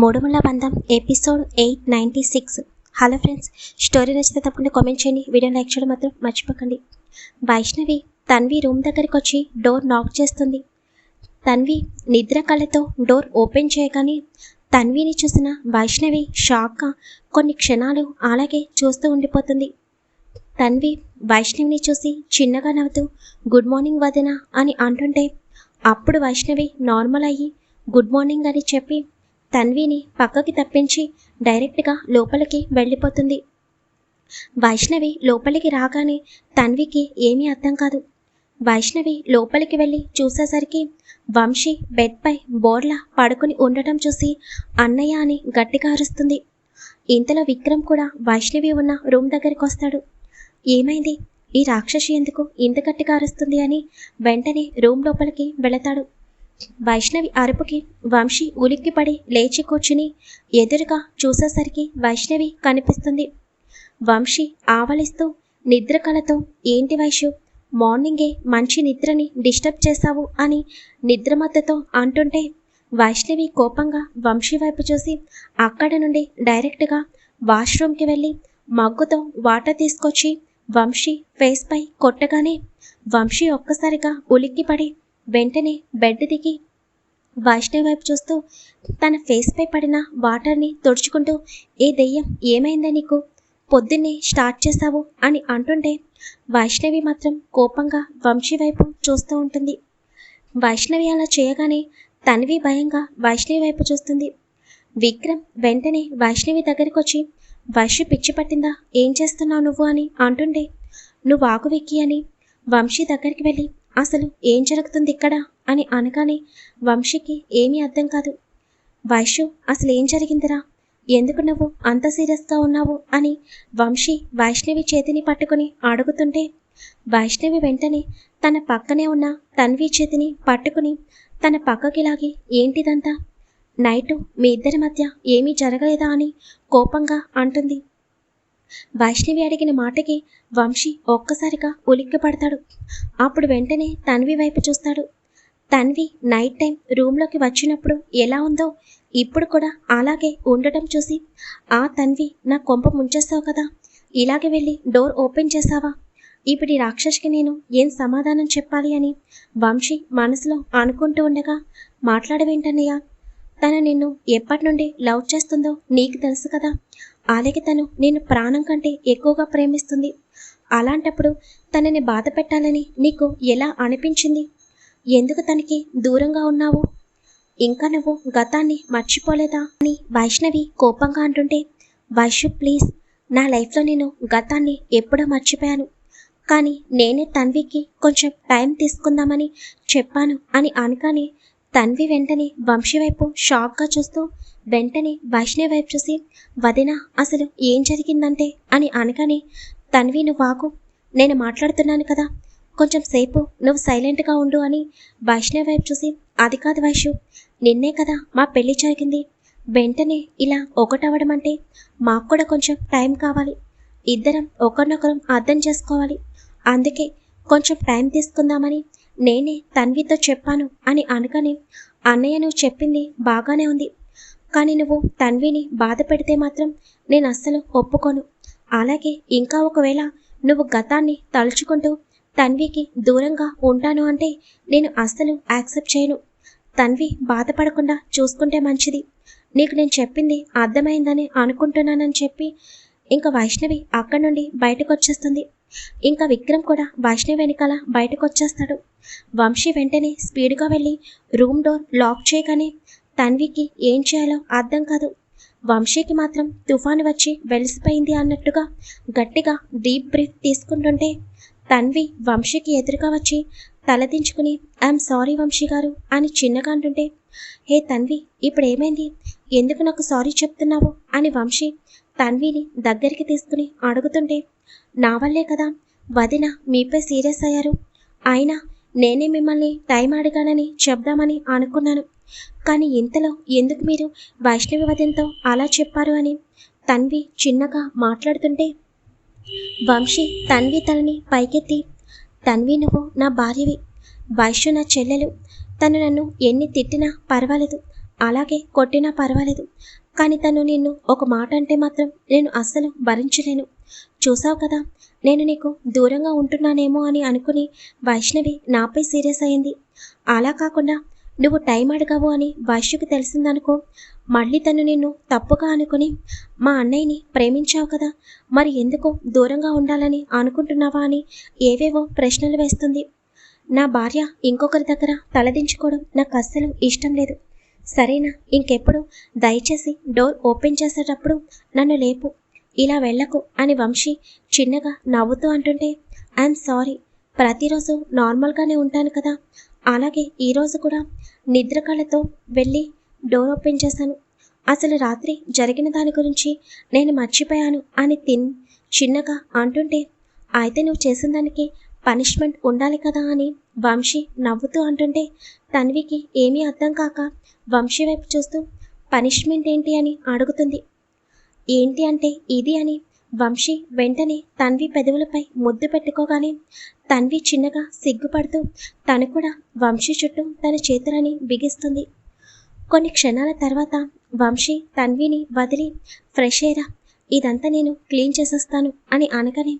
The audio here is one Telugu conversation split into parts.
మూడుముళ్ళ బంధం episode eight ninety six. Hello friends story నచ్చితే తప్పకుండా కామెంట్ చేయండి. వీడియో లైక్ చేయడం మాత్రం మర్చిపోకండి. వైష్ణవి తన్వి రూమ్ దగ్గరికి వచ్చి డోర్ నాక్ చేస్తుంది. తన్వి నిద్ర కళ్ళతో డోర్ ఓపెన్ చేయగానే తన్విని చూసిన వైష్ణవి షాక్గా కొన్ని క్షణాలు అలాగే చూస్తూ ఉండిపోతుంది. తన్వి వైష్ణవిని చూసి చిన్నగా నవ్వుతూ గుడ్ మార్నింగ్ వదిన అని అంటుంటే అప్పుడు వైష్ణవి నార్మల్ అయ్యి గుడ్ మార్నింగ్ అని చెప్పి తన్విని పక్కకి తప్పించి డైరెక్ట్గా లోపలికి వెళ్ళిపోతుంది. వైష్ణవి లోపలికి రాగానే తన్వికి ఏమీ అర్థం కాదు. వైష్ణవి లోపలికి వెళ్ళి చూసేసరికి వంశీ బెడ్పై బోర్లా పడుకుని ఉండటం చూసి అన్నయ్య అని గట్టిగా అరుస్తుంది. ఇంతలో విక్రమ్ కూడా వైష్ణవి ఉన్న రూమ్ దగ్గరికి వస్తాడు. ఏమైంది? ఈ రాక్షసి ఎందుకు ఇంత గట్టిగా అరుస్తుంది అని వెంటనే రూమ్ లోపలికి వెళతాడు. వైష్ణవి అరుపుకి వంశీ ఉలిక్కిపడి లేచి కూర్చుని ఎదురుగా చూసేసరికి వైష్ణవి కనిపిస్తుంది. వంశీ ఆవలిస్తూ నిద్ర కళతో ఏంటి వైషు మార్నింగే మంచి నిద్రని డిస్టర్బ్ చేశావు అని నిద్రమత్తతో అంటుంటే వైష్ణవి కోపంగా వంశీ వైపు చూసి అక్కడ నుండి డైరెక్ట్గా వాష్రూమ్కి వెళ్ళి మగ్గుతో వాటర్ తీసుకొచ్చి వంశీ ఫేస్పై కొట్టగానే వంశీ ఒక్కసారిగా ఉలిక్కిపడి వెంటనే బెడ్ దిగి వైష్ణవి వైపు చూస్తూ తన ఫేస్పై పడిన వాటర్ని తుడుచుకుంటూ ఏ దెయ్యం ఏమైందా నీకు? పొద్దున్నే స్టార్ట్ చేశావు? అని అంటుంటే వైష్ణవి మాత్రం కోపంగా వంశీ వైపు చూస్తూ ఉంటుంది. వైష్ణవి అలా చేయగానే తన్వి భయంగా వైష్ణవి వైపు చూస్తుంది. విక్రమ్ వెంటనే వైష్ణవి దగ్గరికి వచ్చి వైష్ణు పిచ్చి పట్టిందా? ఏం చేస్తున్నావు నువ్వు? అని అంటుండే నువ్వు ఆగు విక్కి అని వంశీ దగ్గరికి వెళ్ళి అసలు ఏం జరుగుతుంది ఇక్కడ? అని అనగానే వంశీకి ఏమీ అర్థం కాదు. వైషు అసలు ఏం జరిగిందిరా? ఎందుకు నువ్వు అంత సీరియస్గా ఉన్నావు? అని వంశీ వైష్ణవి చేతిని పట్టుకుని అడుగుతుంటే వైష్ణవి వెంటనే తన పక్కనే ఉన్న తన్వి చేతిని పట్టుకుని తన పక్కకి లాగి ఏంటిదంతా? నైటు మీ ఇద్దరి మధ్య ఏమీ జరగలేదా? అని కోపంగా అంటుంది. వైష్ణవి అడిగిన మాటకి వంశీ ఒక్కసారిగా ఉలిక్కిపడతాడు. అప్పుడు వెంటనే తన్వి వైపు చూస్తాడు. తన్వి నైట్ టైం రూమ్లోకి వచ్చినప్పుడు ఎలా ఉందో ఇప్పుడు కూడా అలాగే ఉండటం చూసి ఆ తన్వి నా కొంప ముంచేస్తావు కదా? ఇలాగే వెళ్ళి డోర్ ఓపెన్ చేసావా ఇప్పుడు ఈ నేను ఏం సమాధానం చెప్పాలి అని వంశీ మనసులో అనుకుంటూ ఉండగా మాట్లాడవేంటన్నయ్య? తను నిన్ను ఎప్పటి నుండి లవ్ చేస్తుందో నీకు తెలుసు కదా? అలాగే తను నేను ప్రాణం కంటే ఎక్కువగా ప్రేమిస్తుంది. అలాంటప్పుడు తనని బాధ పెట్టాలని నీకు ఎలా అనిపించింది? ఎందుకు తనకి దూరంగా ఉన్నావు? ఇంకా నువ్వు గతాన్ని మర్చిపోలేదా? అని వైష్ణవి కోపంగా అంటుంటే వైష్ణవ్ ప్లీజ్. నా లైఫ్లో నేను గతాన్ని ఎప్పుడో మర్చిపోయాను. కానీ నేనే తన్వికి కొంచెం టైం తీసుకుందామని చెప్పాను అని అనగానే తన్వి వెంటనే వంశీ వైపు షాక్గా చూస్తూ వెంటనే వైష్ణవి వైపు చూసి వదిన అసలు ఏం జరిగిందంటే? అని అనగానే తన్వి నువ్వు వాకు నేను మాట్లాడుతున్నాను కదా. కొంచెం సేపు నువ్వు సైలెంట్గా ఉండు అని వైష్ణవి వైపు చూసి అది కాదు వైషు. నిన్నే కదా మా పెళ్ళి జరిగింది. వెంటనే ఇలా ఒకటవడం అంటే మాకు కూడా కొంచెం టైం కావాలి. ఇద్దరం ఒకరినొకరం అర్థం చేసుకోవాలి. అందుకే కొంచెం టైం తీసుకుందామని నేనే తన్వితో చెప్పాను అని అనగానే అన్నయ్య నువ్వు చెప్పింది బాగానే ఉంది. కానీ నువ్వు తన్విని బాధ పెడితే మాత్రం నేను అస్సలు ఒప్పుకోను. అలాగే ఇంకా ఒకవేళ నువ్వు గతాన్ని తలుచుకుంటూ తన్వికి దూరంగా ఉంటాను అంటే నేను అస్సలు యాక్సెప్ట్ చేయను. తన్వి బాధపడకుండా చూసుకుంటే మంచిది. నీకు నేను చెప్పింది అర్థమైందని అనుకుంటున్నానని చెప్పి ఇంకా వైష్ణవి అక్కడి నుండి బయటకు వచ్చేస్తుంది ఇంకా విక్రమ్ కూడా వైష్ణవి వెనకాల బయటకు వచ్చేస్తాడు వంశీ వెంటనే స్పీడ్గా వెళ్ళి రూమ్ డోర్ లాక్ చేయగానే తన్వికి ఏం చేయాలో అర్థం కాదు. వంశీకి మాత్రం తుఫాను వచ్చి వెలిసిపోయింది అన్నట్టుగా గట్టిగా డీప్ బ్రీఫ్ తీసుకుంటుంటే తన్వి వంశీకి ఎదురుగా వచ్చి తలదించుకుని ఐఎమ్ సారీ వంశీ గారు అని చిన్నగా అంటుంటే హే తన్వి ఇప్పుడు ఏమైంది ఎందుకు నాకు సారీ చెప్తున్నావు? అని వంశీ తన్విని దగ్గరికి తీసుకుని అడుగుతుంటే నా వల్లే కదా వదిన మీపై సీరియస్ అయ్యారు. అయినా నేనే మిమ్మల్ని టైం అడిగానని చెప్దామని అనుకున్నాను. కానీ ఇంతలో ఎందుకు మీరు వైష్ణవి వదంతో అలా చెప్పారు అని? తన్వి చిన్నగా మాట్లాడుతుంటే వంశీ తన్వి తలని పైకెత్తి తన్వి నువ్వు నా భార్యవి. వైష్ణు నా చెల్లెలు. తను నన్ను ఎన్ని తిట్టినా పర్వాలేదు. అలాగే కొట్టినా పర్వాలేదు. కానీ తను నిన్ను ఒక మాట అంటే మాత్రం నేను అస్సలు భరించలేను. చూసావు కదా నేను నీకు దూరంగా ఉంటున్నానేమో అని అనుకుని వైష్ణవి నాపై సీరియస్ అయింది. అలా కాకుండా నువ్వు టైం అడగవు అని వైశ్యకు తెలిసిందనుకో మళ్ళీ తను నిన్ను తప్పుగా అనుకుని మా అన్నయ్యని ప్రేమించావు కదా మరి ఎందుకు దూరంగా ఉండాలని అనుకుంటున్నావా అని ఏవేవో ప్రశ్నలు వేస్తుంది. నా భార్య ఇంకొకరి దగ్గర తలదించుకోవడం నాకు అస్సలు ఇష్టం లేదు. సరేనా ఇంకెప్పుడు దయచేసి డోర్ ఓపెన్ చేసేటప్పుడు నన్ను లేపు. ఇలా వెళ్ళకు అని వంశీ చిన్నగా నవ్వుతూ అంటుంటే ఐఎమ్ సారీ ప్రతిరోజు నార్మల్గానే ఉంటాను కదా అలాగే ఈరోజు కూడా నిద్ర కళ్ళతో వెళ్ళి డోర్ ఓపెన్ చేశాను. అసలు రాత్రి జరిగిన దాని గురించి నేను మర్చిపోయాను అని తిన్ చిన్నగా అంటుంటే అయితే నువ్వు చేసిన దానికి పనిష్మెంట్ ఉండాలి కదా అని వంశీ నవ్వుతూ అంటుంటే తన్వికి ఏమీ అర్థం కాక వంశీ వైపు చూస్తూ పనిష్మెంట్ ఏంటి అని అడుగుతుంది. ఏంటి అంటే ఇది అని వంశీ వెంటనే తన్వి పెదవులపై ముద్దు పెట్టుకోగానే తన్వి చిన్నగా సిగ్గుపడుతూ తను కూడా వంశీ చుట్టూ తన చేతులని బిగిస్తుంది. కొన్ని క్షణాల తర్వాత వంశీ తన్విని వదిలి ఫ్రెష్ అయ్యరా ఇదంతా నేను క్లీన్ చేసేస్తాను అని అనగానే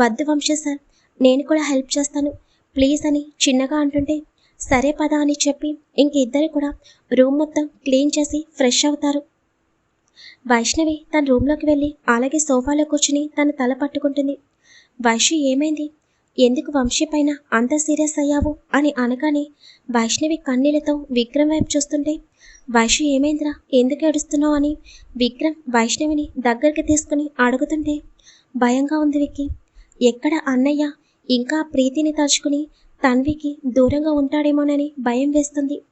వద్దు వంశీ సార్ నేను కూడా హెల్ప్ చేస్తాను. ప్లీజ్ అని చిన్నగా అంటుంటే సరే పద అని చెప్పి ఇంక ఇద్దరు కూడా రూమ్ మొత్తం క్లీన్ చేసి ఫ్రెష్ అవుతారు. వైష్ణవి తన రూమ్లోకి వెళ్ళి అలాగే సోఫాలో కూర్చుని తన తల పట్టుకుంటుంది. వైష్ణవి ఏమైంది? ఎందుకు వంశీ పైన అంత సీరియస్ అయ్యావు? అని అనగానే వైష్ణవి కన్నీళ్ళతో విక్రమ్ వైపు చూస్తుంటే వైష్ణవి ఏమైందిరా? ఎందుకు ఏడుస్తున్నావు? అని విక్రమ్ వైష్ణవిని దగ్గరికి తీసుకుని అడుగుతుంటే భయంగా ఉంది విక్కి. ఎక్కడ అన్నయ్య? ఇంకా ప్రీతిని తలుచుకుని తన్వికి దూరంగా ఉంటాడేమోనని భయం వేస్తుంది.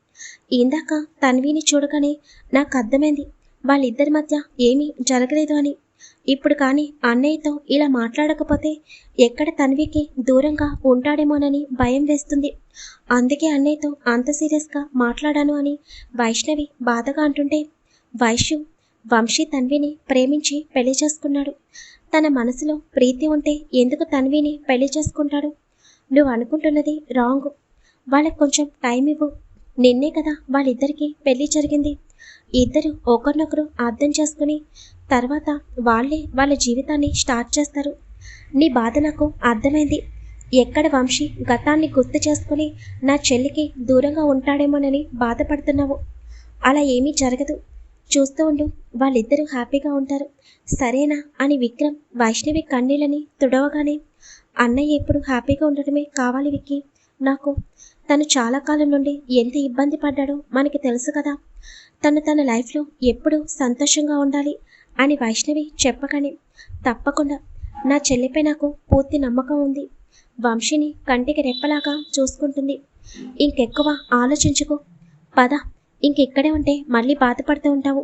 ఇందాక తన్విని చూడగానే నాకు అర్థమైంది. వాళ్ళిద్దరి మధ్య ఏమీ జరగలేదు అని. ఇప్పుడు కానీ అన్నయ్యతో ఇలా మాట్లాడకపోతే ఎక్కడ తన్వికి దూరంగా ఉంటాడేమోనని భయం వేస్తుంది. అందుకే అన్నయ్యతో అంత సీరియస్గా మాట్లాడాను అని వైష్ణవి బాధగా అంటుంటే వైష్యు వంశీ తన్విని ప్రేమించి పెళ్ళి చేసుకున్నాడు. తన మనసులో ప్రీతి ఉంటే ఎందుకు తన్విని పెళ్ళి చేసుకుంటాడు? నువ్వు అనుకుంటున్నది రాంగ్. వాళ్ళకి కొంచెం టైం ఇవ్వు. నిన్నే కదా వాళ్ళిద్దరికీ పెళ్ళి జరిగింది. ఇద్దరు ఒకరినొకరు అర్థం చేసుకుని తర్వాత వాళ్ళే వాళ్ళ జీవితాన్ని స్టార్ట్ చేస్తారు. నీ బాధ నాకు అర్థమైంది. ఎక్కడ వంశీ గతాన్ని గుర్తు చేసుకుని నా చెల్లికి దూరంగా ఉంటాడేమోనని బాధపడుతున్నావు. అలా ఏమీ జరగదు. చూస్తూ ఉండు వాళ్ళిద్దరూ హ్యాపీగా ఉంటారు. సరేనా అని విక్రమ్ వైష్ణవి కన్నీళ్ళని తుడవగానే అన్నయ్య ఎప్పుడు హ్యాపీగా ఉండటమే కావాలి విక్కి. నాకు తను చాలా కాలం నుండి ఎంత ఇబ్బంది పడ్డాడో మనకి తెలుసు కదా. తను తన లైఫ్లో ఎప్పుడూ సంతోషంగా ఉండాలి అని వైష్ణవి చెప్పగానే తప్పకుండా. నా చెల్లిపై నాకు పూర్తి నమ్మకం ఉంది. వంశీని కంటికి రెప్పలాగా చూసుకుంటుంది. ఇంకెక్కువ ఆలోచించుకో. పద ఇంకెక్కడే ఉంటే మళ్ళీ బాధపడుతూ ఉంటావు.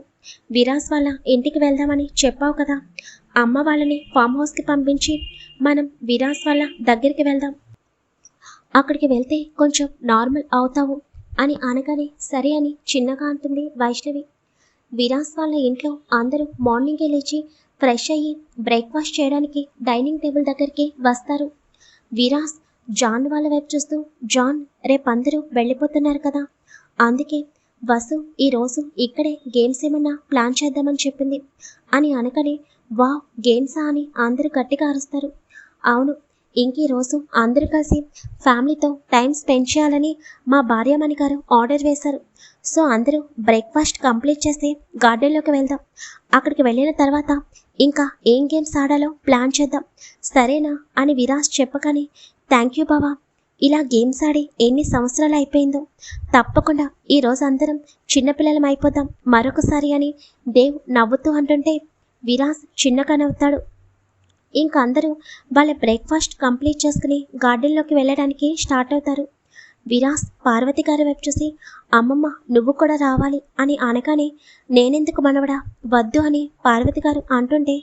విరాస్ వాళ్ళ ఇంటికి వెళ్దామని చెప్పావు కదా. అమ్మ వాళ్ళని ఫామ్ హౌస్కి పంపించి మనం విరాస్ వాళ్ళ దగ్గరికి వెళ్దాం. అక్కడికి వెళ్తే కొంచెం నార్మల్ అవుతావు. అని అనగానే సరే అని చిన్నగా అంటుంది వైష్ణవి. విరాస్ వాళ్ళ ఇంట్లో అందరూ మార్నింగే లేచి ఫ్రెష్ అయ్యి బ్రేక్ఫాస్ట్ చేయడానికి డైనింగ్ టేబుల్ దగ్గరికి వస్తారు. విరాస్ జాన్ వాళ్ళ వైపు చూస్తూ జాన్ రేపు అందరూ వెళ్ళిపోతున్నారు కదా. అందుకే వసు ఈరోజు ఇక్కడే గేమ్స్ ఏమన్నా ప్లాన్ చేద్దామని చెప్పింది అని అనగానే వా గేమ్సా అని అందరూ గట్టిగా అరుస్తారు. అవును ఇంక రోజు అందరూ కలిసి ఫ్యామిలీతో టైం స్పెండ్ చేయాలని మా భార్యమణి గారు ఆర్డర్ వేశారు. సో అందరూ బ్రేక్ఫాస్ట్ కంప్లీట్ చేసి గార్డెన్లోకి వెళ్దాం. అక్కడికి వెళ్ళిన తర్వాత ఇంకా ఏం గేమ్స్ ఆడాలో ప్లాన్ చేద్దాం. సరేనా అని విరాజ్ చెప్పగానే థ్యాంక్ యూ బావా. ఇలా గేమ్స్ ఆడి ఎన్ని సంవత్సరాలు అయిపోయిందో. తప్పకుండా ఈ రోజు అందరం చిన్నపిల్లలం అయిపోదాం. మరొకసారి అని దేవ్ నవ్వుతూ అంటుంటే విరాజ్ చిన్నగా నవ్వుతాడు. ఇంక అందరూ వాళ్ళ బ్రేక్ఫాస్ట్ కంప్లీట్ చేసుకుని గార్డెన్లోకి వెళ్ళడానికి స్టార్ట్ అవుతారు. విరాస్ పార్వతి గారి వైపు చూసి అమ్మమ్మ నువ్వు కూడా రావాలి అని అనగానే నేనెందుకు మనవడా వద్దు అని పార్వతి గారు అంటుంటే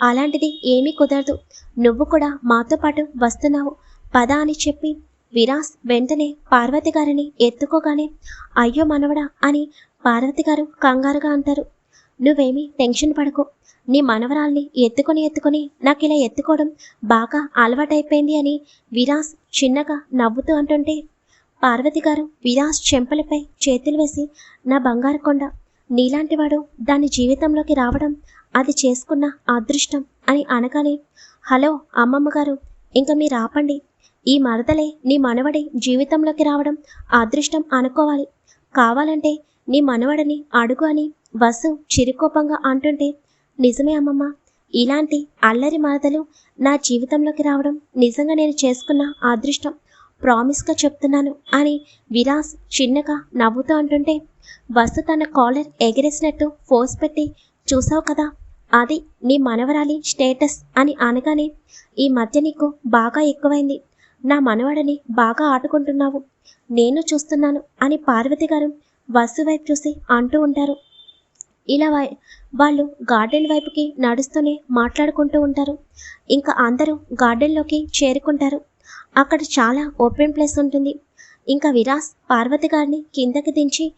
అలాంటిది ఏమీ కుదరదు. నువ్వు కూడా మాతో పాటు వస్తున్నావు. పద అని చెప్పి విరాస్ వెంటనే పార్వతి గారిని ఎత్తుకోగానే అయ్యో మనవడా అని పార్వతి గారు కంగారుగా అంటారు. నువ్వేమీ టెన్షన్ పడకు. నీ మనవరాల్ని ఎత్తుకొని ఎత్తుకొని నాకు ఇలా ఎత్తుకోవడం బాగా అలవాటైపోయింది అని విరాస్ చిన్నగా నవ్వుతూ అంటుంటే పార్వతి గారు విరాస్ చెంపలపై చేతులు వేసి నా బంగారు కొండ నీలాంటివాడు దాని జీవితంలోకి రావడం అది చేసుకున్న అదృష్టం అని అనగానే హలో అమ్మమ్మ గారు ఇంకా మీరు ఆపండి. ఈ మరదలే నీ మనవడి జీవితంలోకి రావడం అదృష్టం అనుకోవాలి. కావాలంటే నీ మనవడిని అడుగు అని వసు చిరుకోపంగా అంటుంటే నిజమే అమ్మమ్మ. ఇలాంటి అల్లరి మరదలు నా జీవితంలోకి రావడం నిజంగా నేను చేసుకున్న అదృష్టం. ప్రామిస్గా చెప్తున్నాను అని విరాస్ చిన్నగా నవ్వుతూ అంటుంటే వసు తన కాలర్ ఎగిరేసినట్టు ఫోర్స్ పెట్టి చూసావు కదా అది నీ మనవరాలి స్టేటస్ అని అనగానే ఈ మధ్య నీకు బాగా ఎక్కువైంది. నా మనవడని బాగా ఆడుకుంటున్నావు. నేను చూస్తున్నాను అని పార్వతి గారు వసు వైపు చూసి అంటూ ఉంటారు. ఇలా వాళ్ళు గార్డెన్ వైపుకి నడుస్తూనే మాట్లాడుకుంటూ ఉంటారు. ఇంకా అందరూ గార్డెన్లోకి చేరుకుంటారు. అక్కడ చాలా ఓపెన్ ప్లేస్ ఉంటుంది. ఇంకా విరాస్ పార్వతి గారిని కిందకి దించి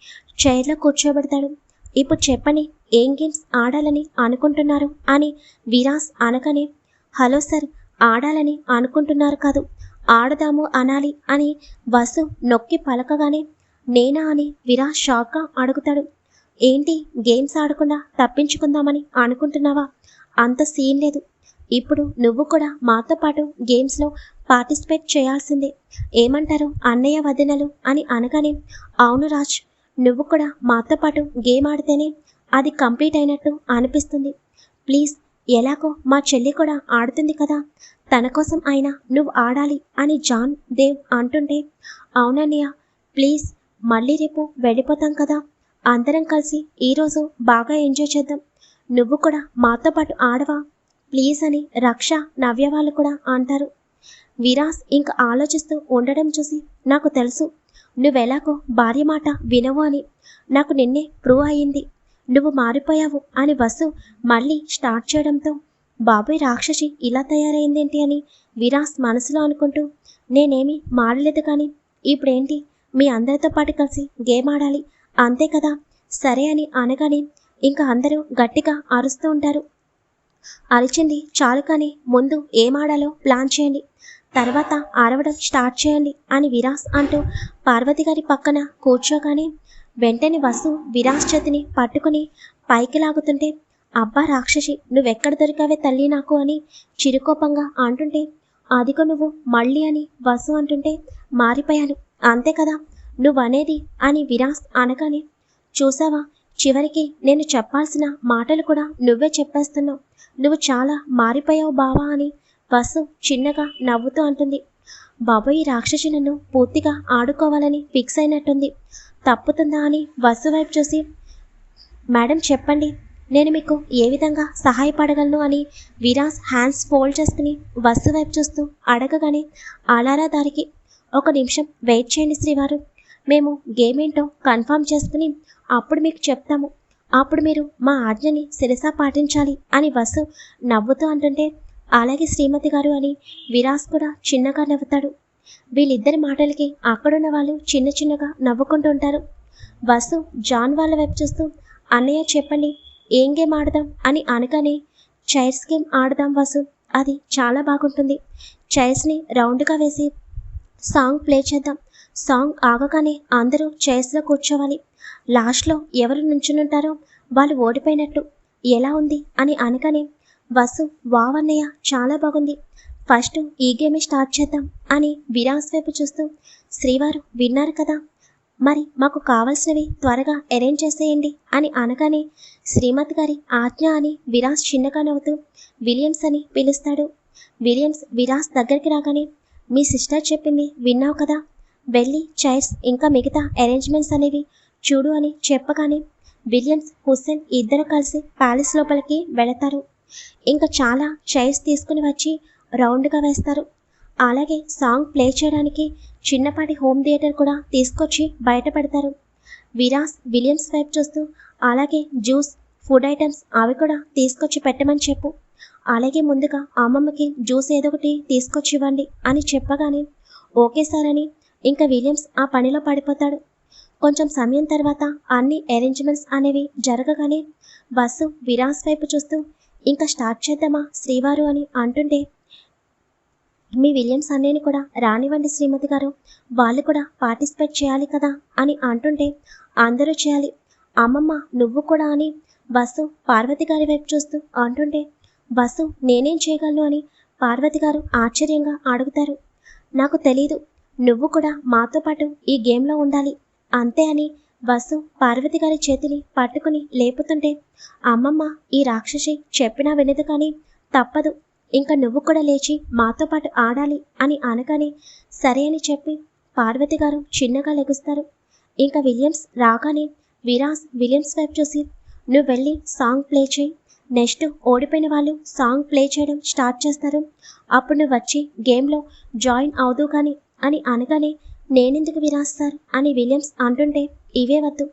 చైర్లో కూర్చోబెడతాడు. ఇప్పుడు చెప్పని ఏం గేమ్స్ ఆడాలని అనుకుంటున్నారు? అని విరాస్ అనగానే హలో సార్ ఆడాలని అనుకుంటున్నారు కాదు. ఆడదాము అనాలి అని వసు నొక్కి పలకగానే నేనా? అని విరాస్ షాక్గా అడుగుతాడు. ఏంటి గేమ్స్ ఆడకుండా తప్పించుకుందామని అనుకుంటున్నావా? అంత సీన్ లేదు. ఇప్పుడు నువ్వు కూడా మాతో పాటు గేమ్స్లో పార్టిసిపేట్ చేయాల్సిందే. ఏమంటారు అన్నయ్య వదినలు అని అనగానే అవును రాజ్ నువ్వు కూడా మాతో పాటు గేమ్ ఆడితేనే అది కంప్లీట్ అయినట్టు అనిపిస్తుంది. ప్లీజ్ ఎలాగో మా చెల్లి కూడా ఆడుతుంది కదా. తన కోసం అయినా నువ్వు ఆడాలి అని జాన్ దేవ్ అంటుంటే అవునన్నయ్య ప్లీజ్ మళ్ళీ రేపు వెళ్ళిపోతాం కదా. అందరం కలిసి ఈరోజు బాగా ఎంజాయ్ చేద్దాం. నువ్వు కూడా మాతో పాటు ఆడవా? ప్లీజ్ అని రక్ష నవ్య వాళ్ళు కూడా అంటారు. విరాస్ ఇంక ఆలోచిస్తూ ఉండడం చూసి నాకు తెలుసు. నువ్వెలాగో భార్య మాట వినవు అని. నాకు నిన్నే ప్రూవ్ అయ్యింది. నువ్వు మారిపోయావు అని వసు మళ్ళీ స్టార్ట్ చేయడంతో బాబాయ్ రాక్షసి ఇలా తయారైందేంటి అని విరాస్ మనసులో అనుకుంటూ నేనేమీ మారలేదు కానీ ఇప్పుడేంటి? మీ అందరితో పాటు కలిసి గేమ్ ఆడాలి. అంతే కదా? సరే అని అనగానే ఇంకా అందరూ గట్టిగా అరుస్తూ ఉంటారు. అరిచింది చాలు కానీ ముందు ఏం ఆడాలో ప్లాన్ చేయండి. తర్వాత అరవడం స్టార్ట్ చేయండి అని విరాస్ అంటూ పార్వతి గారి పక్కన కూర్చోగానే వెంటనే వసు విరాస్ చేతిని పట్టుకుని పైకి లాగుతుంటే అబ్బా రాక్షసి నువ్వెక్కడ దొరికావే తల్లి నాకు అని చిరుకోపంగా అంటుంటే అదిగో నువ్వు మళ్ళీ అని వసు అంటుంటే మారిపోయాను. అంతే కదా? నువ్వనేది అని విరాస్ అనగానే చూసావా చివరికి నేను చెప్పాల్సిన మాటలు కూడా నువ్వే చెప్పేస్తున్నావు. నువ్వు చాలా మారిపోయావు బావా అని వసు చిన్నగా నవ్వుతూ అంటుంది. బాబోయ్ ఈ రాక్షసి నన్ను పూర్తిగా ఆడుకోవాలని ఫిక్స్ అయినట్టుంది. తప్పుతుందా అని వసు వైపు చూసి మేడం చెప్పండి. నేను మీకు ఏ విధంగా సహాయపడగలను అని విరాస్ హ్యాండ్స్ ఫోల్డ్ చేసుకుని వసు వైపు చూస్తూ అడగగానే అలారా దారికి ఒక నిమిషం వెయిట్ చేయండి శ్రీవారు. మేము గేమ్ ఏంటో కన్ఫర్మ్ చేసుకుని అప్పుడు మీకు చెప్తాము. అప్పుడు మీరు మా ఆజ్ఞని శిరసా పాటించాలి అని వసు నవ్వుతూ అంటుంటే అలాగే శ్రీమతి గారు అని విరాస్ కూడా చిన్నగా నవ్వుతాడు. వీళ్ళిద్దరి మాటలకి అక్కడున్న వాళ్ళు చిన్న చిన్నగా నవ్వుకుంటూ ఉంటారు. వసు జాన్ వాళ్ళ వైపు చూస్తూ అన్నయ్య చెప్పండి ఏం గేమ్ ఆడదాం? అని అనగానే చైర్స్ గేమ్ ఆడదాం వసు అది చాలా బాగుంటుంది. చైర్స్ని రౌండ్గా వేసి సాంగ్ ప్లే చేద్దాం. సాంగ్ ఆగగానే అందరూ చైర్స్లో కూర్చోవాలి. లాస్ట్లో ఎవరు నుంచునుంటారో వాళ్ళు ఓడిపోయినట్టు ఎలా ఉంది అని అనగానే వసు వావన్నయ్య చాలా బాగుంది. ఫస్ట్ ఈ గేమే స్టార్ట్ చేద్దాం అని విరాస్ వైపు చూస్తూ శ్రీవారు విన్నారు కదా. మరి మాకు కావాల్సినవి త్వరగా అరేంజ్ చేసేయండి అని అనగానే శ్రీమతి గారి ఆజ్ఞ అని విరాస్ చిన్నగా నవ్వుతూ విలియమ్స్ అని పిలుస్తాడు. విలియమ్స్ విరాస్ దగ్గరికి రాగానే మీ సిస్టర్ చెప్పింది విన్నావు కదా. వెళ్ళి చైర్స్ ఇంకా మిగతా అరేంజ్మెంట్స్ అనేవి చూడు అని చెప్పగానే విలియమ్స్ హుస్సేన్ ఇద్దరు కలిసి ప్యాలెస్ లోపలికి వెళతారు. ఇంకా చాలా చైర్స్ తీసుకుని వచ్చి రౌండ్గా వేస్తారు. అలాగే సాంగ్ ప్లే చేయడానికి చిన్నపాటి హోమ్ థియేటర్ కూడా తీసుకొచ్చి బయట పెడతారు విరాస్ విలియమ్స్ వైపు చూస్తూ అలాగే జ్యూస్ ఫుడ్ ఐటమ్స్ అవి కూడా తీసుకొచ్చి పెట్టమని చెప్పు. అలాగే ముందుగా అమ్మమ్మకి జ్యూస్ ఏదో ఒకటి తీసుకొచ్చి ఇవ్వండి అని చెప్పగానే ఓకే సార్ అని ఇంకా విలియమ్స్ ఆ పనిలో పడిపోతాడు. కొంచెం సమయం తర్వాత అన్ని అరేంజ్మెంట్స్ అనేవి జరగగానే బస్సు విరాస్ వైపు చూస్తూ ఇంకా స్టార్ట్ చేద్దామా శ్రీవారు అని అంటుంటే మీ విలియమ్స్ అన్నయ్యని కూడా రానివ్వండి శ్రీమతి గారు. వాళ్ళు కూడా పార్టిసిపేట్ చేయాలి కదా అని అంటుంటే అందరూ చేయాలి. అమ్మమ్మ నువ్వు కూడా అని బస్సు పార్వతి గారి వైపు చూస్తూ అంటుంటే బస్సు నేనేం చేయగలను అని పార్వతి గారు ఆశ్చర్యంగా అడుగుతారు. నాకు తెలీదు. నువ్వు కూడా మాతో పాటు ఈ గేమ్లో ఉండాలి. అంతే అని వసు పార్వతి గారి చేతిని పట్టుకుని లేపుతుంటే అమ్మమ్మ ఈ రాక్షసి చెప్పినా వినదు కానీ తప్పదు. ఇంకా నువ్వు కూడా లేచి మాతో పాటు ఆడాలి అని అనగానే సరే అని చెప్పి పార్వతి గారు చిన్నగా లెగుస్తారు. ఇంకా విలియమ్స్ రాగానే విరాస్ విలియమ్స్ వైపు చూసి నువ్వు వెళ్ళి సాంగ్ ప్లే చేయి. నెక్స్ట్ ఓడిపోయిన వాళ్ళు సాంగ్ ప్లే చేయడం స్టార్ట్ చేస్తారు. అప్పుడు నువ్వు వచ్చి గేమ్లో జాయిన్ అవుదు కానీ అని అనగానే నేనెందుకు విరాస్తారు? అని విలియమ్స్ అంటుంటే ఇవే వద్దు.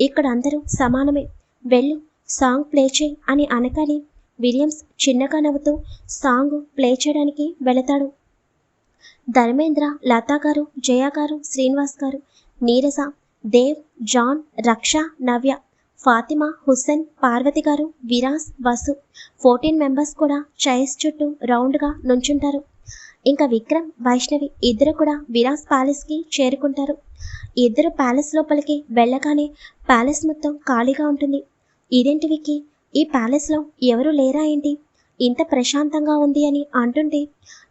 ఇక్కడ అందరూ సమానమే. వెళ్ళు సాంగ్ ప్లే చేయి అని అనగానే విలియమ్స్ చిన్నగా నవ్వుతూ సాంగ్ ప్లే చేయడానికి వెళతాడు. ధర్మేంద్ర లతా గారు జయ గారు శ్రీనివాస్ గారు నీరజ దేవ్ జాన్ రక్ష నవ్య ఫాతిమా హుస్సేన్ పార్వతి గారు విరాస్ వసు. ఫోర్టీన్ మెంబర్స్ కూడా చైర్స్ చుట్టూ రౌండ్గా నుంచుంటారు. ఇంకా విక్రమ్ వైష్ణవి ఇద్దరు కూడా విరాస్ ప్యాలెస్కి చేరుకుంటారు. ఇద్దరు ప్యాలెస్ లోపలికి వెళ్ళగానే ప్యాలెస్ మొత్తం ఖాళీగా ఉంటుంది. ఇదేంటి విక్కి? ఈ ప్యాలెస్లో ఎవరు లేరా ఏంటి? ఇంత ప్రశాంతంగా ఉంది అని అంటుంటే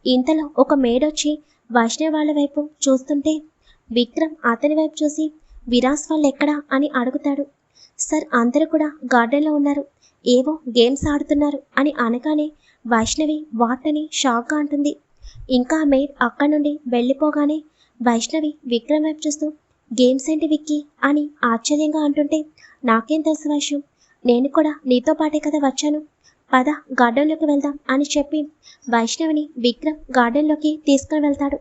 ఇంతలో ఒక మేడొచ్చి వైష్ణవి వాళ్ళ వైపు చూస్తుంటే విక్రమ్ అతని వైపు చూసి విరాస్ వాళ్ళు ఎక్కడా? అని అడుగుతాడు. సార్ అందరూ కూడా గార్డెన్లో ఉన్నారు. ఏవో గేమ్స్ ఆడుతున్నారు అని అనగానే వైష్ణవి వాటని షాక్గా అంటుంది. ఇంకా మేర్ అక్కడి నుండి వెళ్ళిపోగానే వైష్ణవి విక్రమ్ వైపు చూస్తూ గేమ్స్ ఏంటి విక్కీ? అని ఆశ్చర్యంగా అంటుంటే నాకేం తెలుసు వైష్ణవ్ నేను కూడా నీతో పాటే కదా వచ్చాను. పద గార్డెన్లోకి వెళ్దాం అని చెప్పి వైష్ణవిని విక్రమ్ గార్డెన్లోకి తీసుకుని వెళ్తాడు.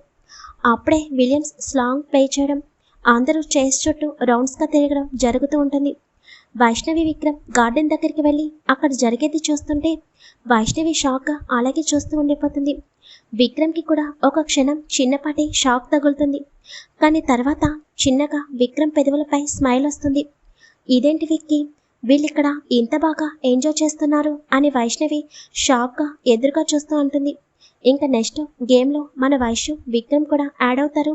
అప్పుడే విలియమ్స్ స్లాంగ్ ప్లే చేయడం అందరూ చేస్ చుట్టూ రౌండ్స్గా తిరగడం జరుగుతూ ఉంటుంది. వైష్ణవి విక్రమ్ గార్డెన్ దగ్గరికి వెళ్ళి అక్కడ జరిగేది చూస్తుంటే వైష్ణవి షాక్గా అలాగే చూస్తూ ఉండిపోతుంది. విక్రమ్కి కూడా ఒక క్షణం చిన్నపాటి షాక్ తగులుతుంది. కానీ తర్వాత చిన్నగా విక్రమ్ పెదవులపై స్మైల్ వస్తుంది. ఇదేంటి విక్కి? వీళ్ళిక్కడ ఇంత బాగా ఎంజాయ్ చేస్తున్నారు అని వైష్ణవి షాక్గా ఎదురుగా చూస్తూ ఉంటుంది. ఇంకా నెక్స్ట్ గేమ్లో మన వైశ్యు విక్రమ్ కూడా యాడ్ అవుతారు.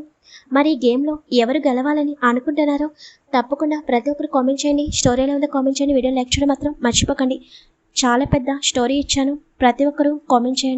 మరి గేమ్లో ఎవరు గెలవాలని అనుకుంటున్నారో తప్పకుండా ప్రతి ఒక్కరు కామెంట్ చేయండి. స్టోరీ ఎలా ఉందో కామెంట్ చేయండి. వీడియో లైక్ చేయడం మాత్రం మర్చిపోకండి. చాలా పెద్ద స్టోరీ ఇచ్చాను. ప్రతి ఒక్కరూ కామెంట్ చేయండి.